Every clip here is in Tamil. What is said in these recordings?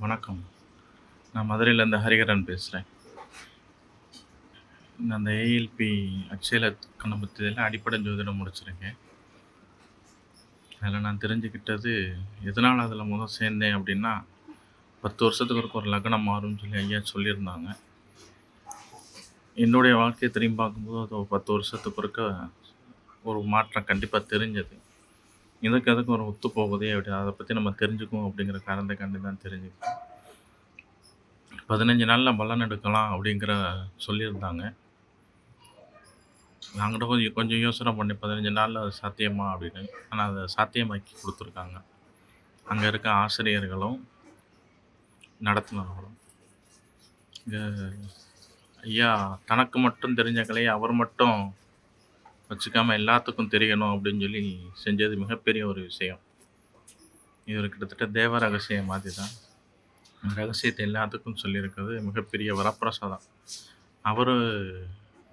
வணக்கம். நான் மதுரையிலேருந்து ஹரிஹரன் பேசுகிறேன் நான் அந்த ஏஎல்பி அக்ஷயல கண்ணபுத்தியில் அடிப்படை ஜோதிடம் முடிச்சிருக்கேன். அதில் நான் தெரிஞ்சுக்கிட்டது எதனால் அதில் முதல் சேர்ந்தேன் அப்படின்னா பத்து வருஷத்துக்கு ஒருக்க ஒரு லக்னம் மாறும்னு சொல்லி ஐயா சொல்லியிருந்தாங்க. என்னுடைய வாழ்க்கையை திரும்பி பார்க்கும்போது அது பத்து வருஷத்துக்கு ஒருக்க ஒரு மாற்றம் கண்டிப்பாக தெரிஞ்சது. இதுக்கு அதுக்கு ஒரு ஒத்து போகுதே அப்படி அதை பற்றி நம்ம தெரிஞ்சுக்குவோம் அப்படிங்கிற காரணத்துக்காண்டி தான் தெரிஞ்சுக்கிட்டோம். பதினஞ்சு நாளில் பலன் எடுக்கலாம் அப்படிங்கிற சொல்லியிருந்தாங்க. நாங்கிட்ட கொஞ்சம் கொஞ்சம் யோசனை பண்ணி பதினஞ்சு நாளில் அது சாத்தியமா அப்படின்னு. ஆனால் அதை சாத்தியமாக்கி கொடுத்துருக்காங்க. அங்கே இருக்க ஆசிரியர்களும் நடத்துனவர்களும். ஐயா தனக்கு மட்டும் தெரிஞ்ச கலையை அவர் மட்டும் வச்சுக்காமல் எல்லாத்துக்கும் தெரியணும் அப்படின்னு சொல்லி செஞ்சது மிகப்பெரிய ஒரு விஷயம். இது ஒரு கிட்டத்தட்ட தேவ ரகசியம் மாதிரி தான் ரகசியத்தை எல்லாத்துக்கும் சொல்லியிருக்கிறது மிகப்பெரிய வரப்பிரசாதம். அவர்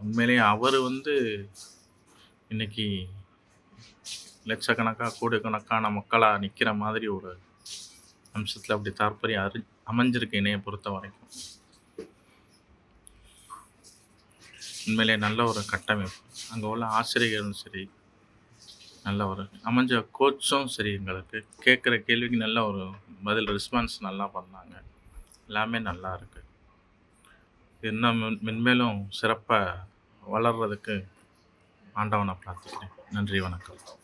உண்மையிலேயே அவர் வந்து இன்னைக்கு லட்சக்கணக்காக கோடிக்கணக்கான மக்களாக நிற்கிற மாதிரி ஒரு அம்சத்தில் அப்படி தாற்பரிய அறி அமைஞ்சிருக்கு என்னையை பொறுத்த வரைக்கும் உண்மையிலே நல்ல ஒரு கட்டமைப்பு. அங்கே உள்ள ஆசிரியர்களும் சரி நல்ல ஒரு அமைஞ்ச கோச்சும் சரி எங்களுக்கு. கேட்குற கேள்விக்கு நல்ல ஒரு பதில் ரெஸ்பான்ஸ் நல்லா பண்ணாங்க. எல்லாமே நல்லா இருக்குது இன்னும் மென்மேலும் சிறப்பாக வளர்றதுக்கு ஆண்டவனை பிரார்த்திக்கிறேன். நன்றி வணக்கம்.